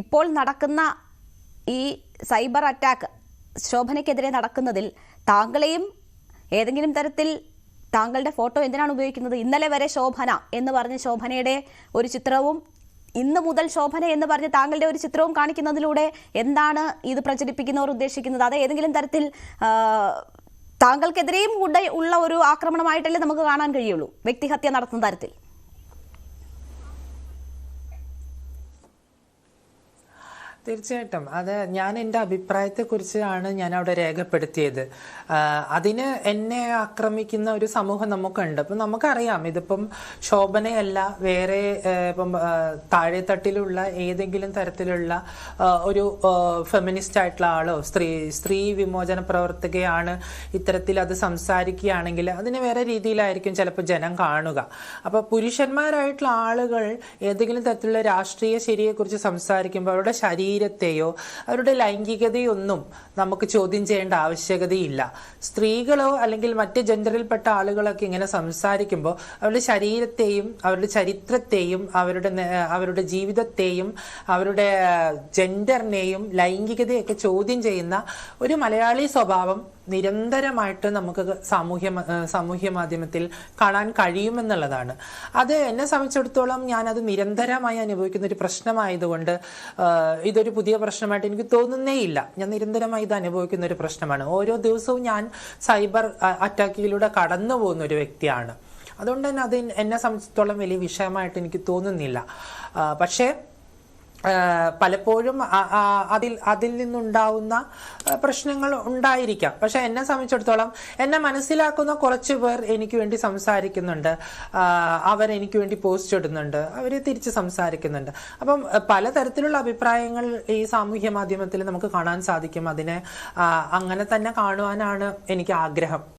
ഇപ്പോൾ നടക്കുന്ന ഈ സൈബർ അറ്റാക്ക് ശോഭനയ്ക്കെതിരെ നടക്കുന്നതിൽ താങ്കളെയും ഏതെങ്കിലും തരത്തിൽ താങ്കളുടെ ഫോട്ടോ എന്തിനാണ് ഉപയോഗിക്കുന്നത്? ഇന്നലെ വരെ ശോഭന എന്ന് പറഞ്ഞ ശോഭനയുടെ ഒരു ചിത്രവും ഇന്ന് മുതൽ ശോഭന എന്ന് പറഞ്ഞ് താങ്കളുടെ ഒരു ചിത്രവും കാണിക്കുന്നതിലൂടെ എന്താണ് ഇത് പ്രചരിപ്പിക്കുന്നവർ ഉദ്ദേശിക്കുന്നത്? അത് ഏതെങ്കിലും തരത്തിൽ താങ്കൾക്കെതിരെയും ഉള്ള ഒരു ആക്രമണമായിട്ടല്ലേ നമുക്ക് കാണാൻ കഴിയുള്ളൂ വ്യക്തിഹത്യ നടത്തുന്ന തരത്തിൽ. തീർച്ചയായിട്ടും. അത് ഞാൻ എന്റെ അഭിപ്രായത്തെക്കുറിച്ചാണ് ഞാൻ അവിടെ രേഖപ്പെടുത്തിയത് അതിന് എന്നെ ആക്രമിക്കുന്ന ഒരു സമൂഹം നമുക്കുണ്ട്. അപ്പം നമുക്കറിയാം ഇതിപ്പം ശോഭനയല്ല വേറെ ഇപ്പം താഴെത്തട്ടിലുള്ള ഏതെങ്കിലും തരത്തിലുള്ള ഒരു ഫെമിനിസ്റ്റ് ആയിട്ടുള്ള ആളോ സ്ത്രീ സ്ത്രീ വിമോചന പ്രവർത്തകയാണ് ഇത്തരത്തിൽ അത് സംസാരിക്കുകയാണെങ്കിൽ അതിന് വേറെ രീതിയിലായിരിക്കും ചിലപ്പോൾ ജനം കാണുക. അപ്പോൾ പുരുഷന്മാരായിട്ടുള്ള ആളുകൾ ഏതെങ്കിലും തരത്തിലുള്ള രാഷ്ട്രീയ ശരിയെക്കുറിച്ച് സംസാരിക്കുമ്പോൾ അവരുടെ ശരീരത്തെയോ അവരുടെ ലൈംഗികതയോ ഒന്നും നമുക്ക് ചോദ്യം ചെയ്യേണ്ട ആവശ്യകതയില്ല. സ്ത്രീകളോ അല്ലെങ്കിൽ മറ്റ് ജെൻഡറിൽപ്പെട്ട ആളുകളൊക്കെ ഇങ്ങനെ സംസാരിക്കുമ്പോൾ അവരുടെ ശരീരത്തെയും അവരുടെ ചരിത്രത്തെയും അവരുടെ അവരുടെ ജീവിതത്തെയും അവരുടെ ജെൻഡറിനെയും ലൈംഗികതയൊക്കെ ചോദ്യം ചെയ്യുന്ന ഒരു മലയാളി സ്വഭാവം നിരന്തരമായിട്ട് നമുക്ക് സാമൂഹ്യ സാമൂഹ്യ മാധ്യമത്തിൽ കാണാൻ കഴിയുമെന്നുള്ളതാണ്. അത് എന്നെ സംബന്ധിച്ചിടത്തോളം ഞാനത് നിരന്തരമായി അനുഭവിക്കുന്ന ഒരു പ്രശ്നമായതുകൊണ്ട് ഇതൊരു പുതിയ പ്രശ്നമായിട്ട് എനിക്ക് തോന്നുന്നേ ഇല്ല. ഞാൻ നിരന്തരമായി ഇത് അനുഭവിക്കുന്ന ഒരു പ്രശ്നമാണ്. ഓരോ ദിവസവും ഞാൻ സൈബർ അറ്റാക്കിലൂടെ കടന്നു പോകുന്ന ഒരു വ്യക്തിയാണ്. അതുകൊണ്ട് തന്നെ അത് എന്നെ സംബന്ധിച്ചിടത്തോളം വലിയ വിഷയമായിട്ട് എനിക്ക് തോന്നുന്നില്ല. പക്ഷേ പലപ്പോഴും അതിൽ അതിൽ നിന്നുണ്ടാവുന്ന പ്രശ്നങ്ങൾ ഉണ്ടായിരിക്കാം. പക്ഷെ എന്നെ സംബന്ധിച്ചിടത്തോളം എന്നെ മനസ്സിലാക്കുന്ന കുറച്ച് പേർ എനിക്ക് വേണ്ടി സംസാരിക്കുന്നുണ്ട്. അവരെനിക്ക് വേണ്ടി പോസ്റ്റ് ഇടുന്നുണ്ട്. അവർ തിരിച്ച് സംസാരിക്കുന്നുണ്ട്. അപ്പം പലതരത്തിലുള്ള അഭിപ്രായങ്ങൾ ഈ സാമൂഹ്യ മാധ്യമത്തിൽ നമുക്ക് കാണാൻ സാധിക്കും. അതിനെ അങ്ങനെ തന്നെ കാണുവാനാണ് എനിക്ക് ആഗ്രഹം.